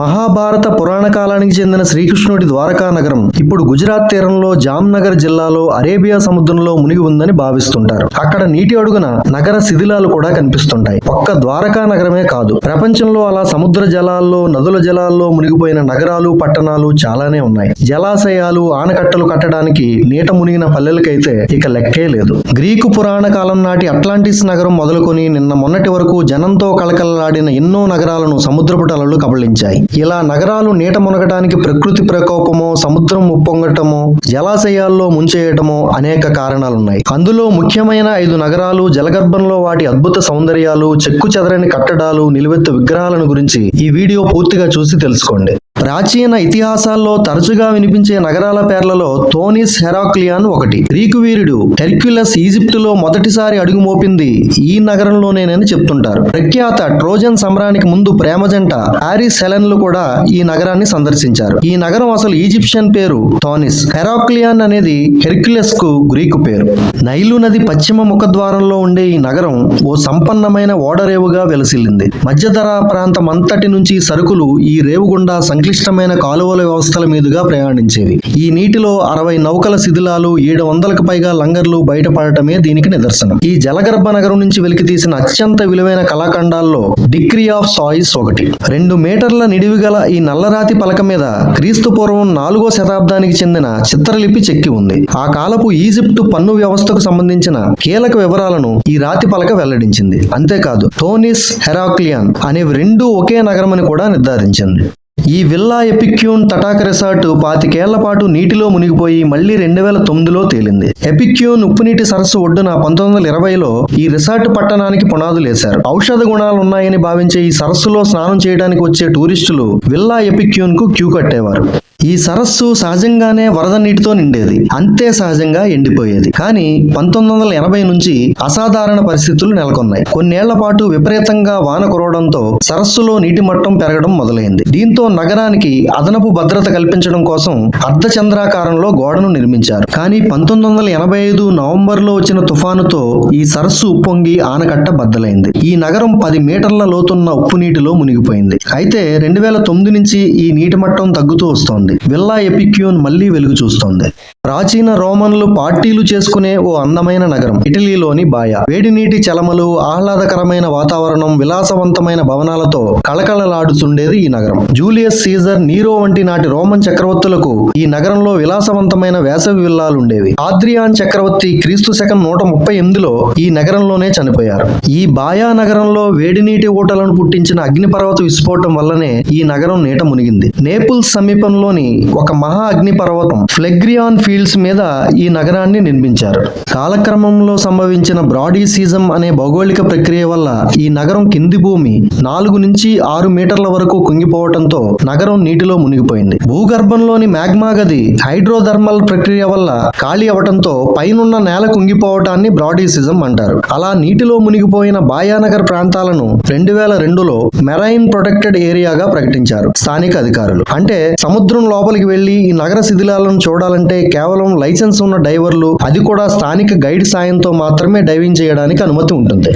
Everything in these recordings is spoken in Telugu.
మహాభారత పురాణ కాలానికి చెందిన శ్రీకృష్ణుడి ద్వారకా నగరం ఇప్పుడు గుజరాత్ తీరంలో జామ్నగర్ జిల్లాలో అరేబియా సముద్రంలో మునిగి ఉందని భావిస్తుంటారు. అక్కడ నీటి అడుగున నగర శిథిలాలు కూడా కనిపిస్తుంటాయి. ఒక్క ద్వారకా నగరమే కాదు ప్రపంచంలో అలా సముద్ర జలాల్లో నదుల జలాల్లో మునిగిపోయిన నగరాలు పట్టణాలు చాలానే ఉన్నాయి. జలాశయాలు ఆనకట్టలు కట్టడానికి నీట మునిగిన పల్లెలకైతే ఇక లెక్కే లేదు. గ్రీకు పురాణ కాలం నాటి అట్లాంటిస్ నగరం మొదలుకొని నిన్న మొన్నటి వరకు జనంతో కలకలలాడిన ఎన్నో నగరాలను సముద్రపు టలలు కబళించాయి. ఇలా నగరాలు నీట మునగటానికి ప్రకృతి ప్రకోపమో సముద్రం ఉప్పొంగటమో జలాశయాల్లో ముంచేయటమో అనేక కారణాలున్నాయి. అందులో ముఖ్యమైన ఐదు నగరాలు జలగర్భంలో వాటి అద్భుత సౌందర్యాలు చెక్కు చెదరని కట్టడాలు నిలువెత్తు విగ్రహాలను గురించి ఈ వీడియో పూర్తిగా చూసి తెలుసుకోండి. ప్రాచీన ఇతిహాసాల్లో తరచుగా వినిపించే నగరాల పేర్లలో థోనిస్ హెరాక్లియాన్ ఒకటి. గ్రీకు వీరుడు హెర్క్యులస్ ఈజిప్టులో మొదటిసారి అడుగు మోపింది ఈ నగరంలోనేనని చెప్తుంటారు. ప్రఖ్యాత ట్రోజన్ సమరానికి ముందు ప్రేమ జంట హారిస్ హెలెన్లు కూడా ఈ నగరాన్ని సందర్శించారు. ఈ నగరం అసలు ఈజిప్షియన్ పేరు థోనిస్ హెరాక్లియాన్ అనేది హెర్క్యులస్కు గ్రీకు పేరు. నైలు నది పశ్చిమ ముఖద్వారంలో ఉండే ఈ నగరం ఓ సంపన్నమైన ఓడరేవుగా వెలసిల్లింది. మధ్యధరా ప్రాంతం అంతటి నుంచి సరుకులు ఈ రేవుగుండా సంక్లిష్టమైన కాలువల వ్యవస్థల మీదుగా ప్రయాణించేవి. ఈ నీటిలో అరవై నౌకల శిథిలాలు ఏడు వందలకు పైగా లంగర్లు బయటపడటమే దీనికి నిదర్శనం. ఈ జలగర్భ నగరం నుంచి వెలికి తీసిన అత్యంత విలువైన కళాఖండాల్లో డిగ్రీ ఆఫ్ సాయిస్ ఒకటి. రెండు మీటర్ల నిడివి గల ఈ నల్లరాతి పలక మీద క్రీస్తు పూర్వం నాలుగో శతాబ్దానికి చెందిన చిత్రలిపి చెక్కి ఉంది. ఆ కాలపు ఈజిప్టు పన్ను వ్యవస్థకు సంబంధించిన కీలక వివరాలను ఈ రాతి పలక వెల్లడించింది. అంతేకాదు టోనిస్ హెరాక్లియాన్ అనేవి రెండూ ఒకే నగరమని కూడా నిర్ధారించింది. ఈ విల్లా ఎపిక్యూన్ తటాక రిసార్ట్ పాతికేళ్ళ పాటు నీటిలో మునిగిపోయి మళ్ళీ రెండు వేల తొమ్మిదిలో తేలింది. ఎపిక్యూన్ ఉప్పునీటి సరస్సు ఒడ్డున పంతొమ్మిది వందల ఇరవైలో ఈ రిసార్ట్ పట్టణానికి పునాదులేశారు. ఔషధ గుణాలు ఉన్నాయని భావించే ఈ సరస్సులో స్నానం చేయడానికి వచ్చే టూరిస్టులు విల్లా ఎపిక్యూన్కు క్యూ కట్టేవారు. ఈ సరస్సు సహజంగానే వరద నీటితో నిండేది. అంతే సహజంగా ఎండిపోయేది. కానీ పంతొమ్మిది వందల ఎనభై నుంచి అసాధారణ పరిస్థితులు నెలకొన్నాయి. కొన్నేళ్ళ పాటు విపరీతంగా వాన కురవడంతో సరస్సులో నీటి మట్టం పెరగడం మొదలైంది. దీంతో నగరానికి అదనపు భద్రత కల్పించడం కోసం అర్ధచంద్రాకారంలో గోడను నిర్మించారు. కానీ పంతొమ్మిది వందల ఎనభై ఐదు నవంబర్లో వచ్చిన తుఫానుతో ఈ సరస్సు ఉప్పొంగి ఆనకట్ట బద్దలైంది. ఈ నగరం పది మీటర్ల లోతున్న ఉప్పు నీటిలో మునిగిపోయింది. అయితే రెండు వేల తొమ్మిది నుంచి ఈ నీటి మట్టం తగ్గుతూ వస్తోంది. విల్లా ఎపిక్యూన్ మళ్ళీ వెలుగు చూస్తోంది. ప్రాచీన రోమన్లు పార్టీలు చేసుకునే ఓ అందమైన నగరం ఇటలీలోని బాయ. వేడి నీటి చలమలు ఆహ్లాదకరమైన వాతావరణం విలాసవంతమైన భవనాలతో కళకళలాడుతుండేది ఈ నగరం. జూలియస్ సీజర్ నీరో వంటి నాటి రోమన్ చక్రవర్తులకు ఈ నగరంలో విలాసవంతమైన వేసవి విల్లాలు ఉండేవి ఆద్రియాన్ చక్రవర్తి క్రీస్తు శకం నూట ముప్పై ఎనిమిదిలో ఈ నగరంలోనే చనిపోయారు. ఈ బాయా నగరంలో వేడి నీటి ఊటలను పుట్టించిన అగ్నిపర్వత విస్ఫోటం వల్లనే ఈ నగరం నీట మునిగింది. నేపుల్స్ సమీపంలోని ఒక మహా అగ్నిపర్వతం ఫ్లెగ్రియాన్ ఫీల్డ్స్ మీద ఈ నగరాన్ని నిర్మించారు. కాలక్రమంలో సంభవించిన బ్రాడీ సీజం అనే భౌగోళిక ప్రక్రియ వల్ల ఈ నగరం కింది భూమి నాలుగు నుంచి ఆరు మీటర్ల వరకు కుంగిపోవటంతో నగరం నీటిలో మునిగిపోయింది. భూగర్భంలోని మ్యాగ్మా గది హైడ్రోథర్మల్ ప్రక్రియ వల్ల ఖాళీ అవటంతో పైనున్న నేల కుంగిపోవటాన్ని బ్రాడీసిజం అంటారు. అలా నీటిలో మునిగిపోయిన బాయానగర్ ప్రాంతాలను రెండు వేల రెండులో మెరైన్ ప్రొటెక్టెడ్ ఏరియాగా ప్రకటించారు స్థానిక అధికారులు. అంటే సముద్రం లోపలికి వెళ్ళి ఈ నగర శిథిలాలను చూడాలంటే కేవలం లైసెన్స్ ఉన్న డైవర్లు అది కూడా స్థానిక గైడ్ సాయంతో మాత్రమే డైవింగ్ చేయడానికి అనుమతి ఉంటుంది.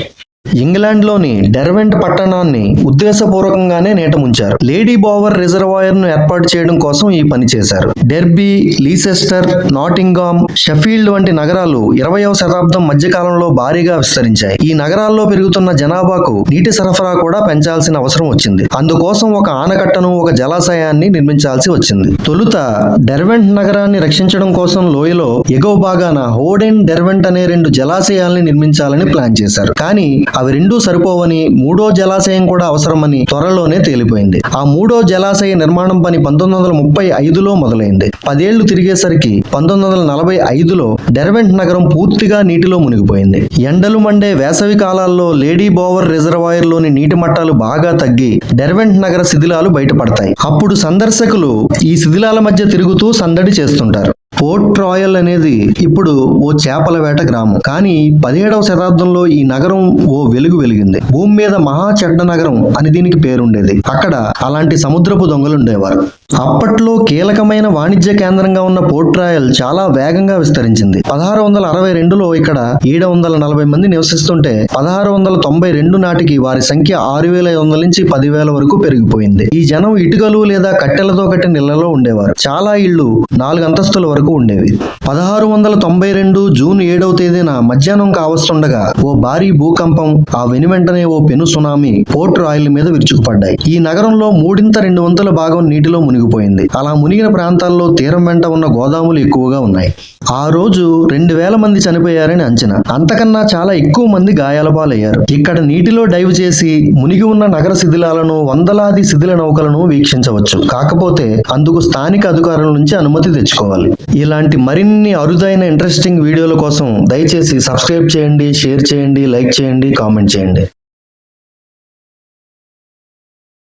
ఇంగ్లాండ్లోని డెర్వెంట్ పట్టణాన్ని ఉద్దేశపూర్వకంగానే నేటముంచారు. లేడీ బోవర్ రిజర్వాయర్ను ఏర్పాటు చేయడం కోసం ఈ పని చేశారు. డెర్బీ లీసెస్టర్ నాటింగామ్ షఫీల్డ్ వంటి నగరాలు ఇరవయవ శతాబ్దం మధ్యకాలంలో భారీగా విస్తరించాయి. ఈ నగరాల్లో పెరుగుతున్న జనాభాకు నీటి సరఫరా కూడా పెంచాల్సిన అవసరం వచ్చింది. అందుకోసం ఒక ఆనకట్టను ఒక జలాశయాన్ని నిర్మించాల్సి వచ్చింది. తొలుత డెర్వెంట్ నగరాన్ని రక్షించడం కోసం లోయలో ఎగువ భాగాన హోడెన్ డెర్వెంట్ అనే రెండు జలాశయాల్ని నిర్మించాలని ప్లాన్ చేశారు. కానీ అవి రెండూ సరిపోవని మూడో జలాశయం కూడా అవసరమని త్వరలోనే తేలిపోయింది. ఆ మూడో జలాశయ నిర్మాణం పని పంతొమ్మిది వందల ముప్పై ఐదులో మొదలైంది. పదేళ్ళు తిరిగేసరికి పంతొమ్మిది వందల నలభై ఐదులో డెర్వెంట్ నగరం పూర్తిగా నీటిలో మునిగిపోయింది. ఎండలు మండే వేసవి కాలాల్లో లేడీ బోవర్ రిజర్వాయర్లోని నీటి మట్టాలు బాగా తగ్గి డెర్వెంట్ నగర శిథిలాలు బయటపడతాయి. అప్పుడు సందర్శకులు ఈ శిథిలాల మధ్య తిరుగుతూ సందడి చేస్తుంటారు. పోర్ట్ రాయల్ అనేది ఇప్పుడు ఓ చేపల వేట గ్రామం. కానీ పదిహేడవ శతాబ్దంలో ఈ నగరం ఓ వెలుగు వెలిగింది. భూమి మీద మహా చెడ్డ నగరం అని దీనికి పేరుండేది. అక్కడ అలాంటి సముద్రపు దొంగలు ఉండేవారు. అప్పట్లో కీలకమైన వాణిజ్య కేంద్రంగా ఉన్న పోర్ట్ రాయల్ చాలా వేగంగా విస్తరించింది. పదహారు వందల అరవై రెండులో ఇక్కడ ఏడు వందల నలభై మంది నివసిస్తుంటే పదహారు వందల తొంభై రెండు నాటికి వారి సంఖ్య ఆరు వేల ఐదు వందల నుంచి పదివేల వరకు పెరిగిపోయింది. ఈ జనం ఇటుకలు లేదా కట్టెలతో కట్టిన ఇళ్ళలో ఉండేవారు. చాలా ఇళ్ళు నాలుగు అంతస్తుల వరకు వరకు ఉండేవి. పదహారు వందల తొంభై రెండు జూన్ ఏడవ తేదీన మధ్యాహ్నం కావస్తుండగా ఓ భారీ భూకంపం ఆ వెనువెంటనే ఓ పెను సునామీ పోర్ట్ రాయల్ మీద విరుచుకుపడ్డాయి. ఈ నగరంలో మూడింత రెండు వంతుల భాగం నీటిలో మునిగిపోయింది. అలా మునిగిన ప్రాంతాల్లో తీరం వెంట ఉన్న గోదాములు ఎక్కువగా ఉన్నాయి. ఆ రోజు రెండు వేల మంది చనిపోయారని అంచనా. అంతకన్నా చాలా ఎక్కువ మంది గాయాల పాలయ్యారు. ఇక్కడ నీటిలో డైవ్ చేసి మునిగి ఉన్న నగర శిథిలాలను వందలాది శిథిల నౌకలను వీక్షించవచ్చు. కాకపోతే అందుకు స్థానిక అధికారుల నుంచి అనుమతి తెచ్చుకోవాలి. ఇలాంటి మరిన్ని అరుదైన ఇంట్రెస్టింగ్ వీడియోల కోసం దయచేసి సబ్స్క్రైబ్ చేయండి షేర్ చేయండి లైక్ చేయండి కామెంట్ చేయండి.